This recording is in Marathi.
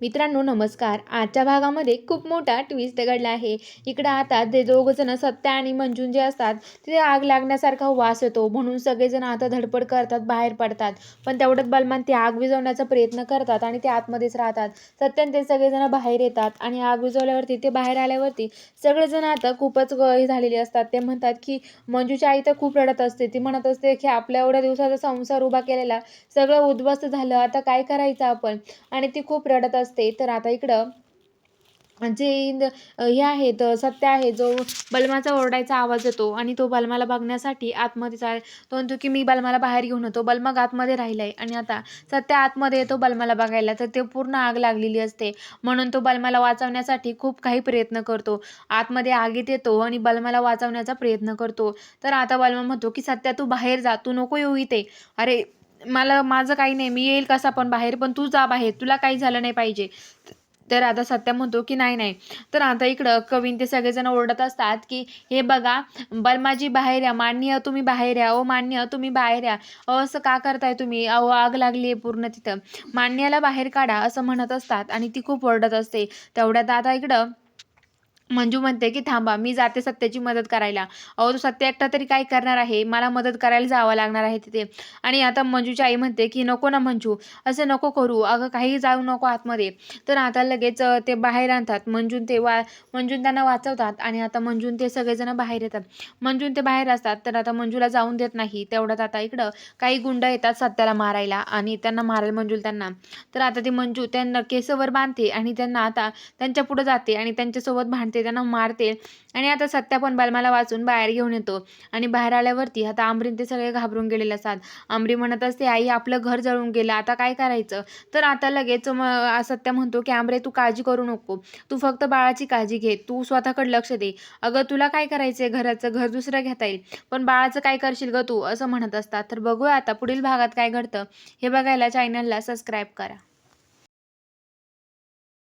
मित्रांनो नमस्कार. आजच्या भागामध्ये खूप मोठा ट्विस्ट घडला आहे. इकडं आता ते दोघंजणं सत्या आणि मंजून जे असतात ते आग लागण्यासारखा वास येतो. म्हणून सगळेजण आता धडपड करतात बाहेर पडतात. पण तेवढ्यात बलमान ते आग विझवण्याचा प्रयत्न करतात आणि ते आतमध्येच राहतात. सत्यान ते सगळेजण बाहेर येतात आणि आग विझवल्यावरती ते बाहेर आल्यावरती सगळेजण आता खूपच ग- झालेले असतात. ते म्हणतात की मंजूची आई तर खूप रडत असते. ती म्हणत असते की आपल्या एवढ्या दिवसाचा संसार उभा केलेला सगळं उद्ध्वस्त झालं. आता काय करायचं आपण? आणि ती खूप रडत असते तर आता इकडं जे इंद हे आहेत सत्य आहे जो बलमाचा ओरडायचा आवाज येतो आणि तो बलमाला बघण्यासाठी आतमध्ये चाल तो म्हणतो की मी बलमाला बाहेर घेऊन येतो. बलमा आतमध्ये राहिलाय आणि आता सत्य आतमध्ये येतो बलमाला बघायला. तर ते पूर्ण आग लागलेली असते. म्हणून तो बलमाला वाचवण्यासाठी खूप काही प्रयत्न करतो. आतमध्ये आगीत येतो आणि बलमाला वाचवण्याचा प्रयत्न करतो. तर आता बलमा म्हणतो की सत्या तू बाहेर जा. तू नको येऊ इथे. अरे मला माझं काही नाही मी येईल कसा पण बाहेर पण तू जा बाहेर तुला काही झालं नाही पाहिजे. तर आता सत्या म्हणतो की नाही नाही. तर आता इकडं कवीन ते सगळेजण ओरडत असतात की हे बघा बलमाजी बाहेर या मान्य तुम्ही बाहेर या ओ मान्य तुम्ही बाहेर या. अहो असं का करताय तुम्ही? अहो आग लागली आहे पूर्ण तिथं. मान्याला बाहेर काढा असं म्हणत असतात आणि ती खूप ओरडत असते. तेवढ्यात आता इकडं मंजू म्हणते की थांबा मी जाते सत्याची मदत करायला. अहो तो सत्य एकटा तरी काय करणार आहे? मला मदत करायला जावं लागणार आहे तिथे. आणि आता मंजूची आई म्हणते की नको ना मंजू असं नको करू. अगं काही जाऊ नको आतमध्ये. तर आता लगेच ते बाहेर आणतात. मंजून ते वा मंजून त्यांना वाचवतात आणि आता मंजून ते सगळेजण बाहेर येतात. मंजून ते बाहेर असतात तर आता मंजूला जाऊन देत नाही. तेवढ्यात आता इकडं काही गुंड येतात सत्याला मारायला आणि त्यांना मारायला मंजूल त्यांना. तर आता ती मंजू त्यांना केसवर बांधते आणि त्यांना आता त्यांच्या पुढे जाते आणि त्यांच्यासोबत भांडते. त्यांना मारते आणि आता सत्या पण बलमाला वाचून बाहेर घेऊन येतो. आणि बाहेर आल्यावरती आता आमरीन ते सगळे घाबरून गेलेले असतात. आमरी म्हणत असते आई आपलं घर जळून गेलं. आता काय करायचं? तर आता लगेच मग सत्या म्हणतो की आमरे तू काळजी करू नको. तू फक्त बाळाची काळजी घे. तू स्वतःकडे लक्ष दे. अगं तुला काय करायचंय? घराचं घर दुसरं घेता येईल. पण बाळाचं काय करशील ग तू? असं म्हणत असतात. तर बघूया आता पुढील भागात काय घडतं. हे बघायला चॅनलला सबस्क्राईब करा.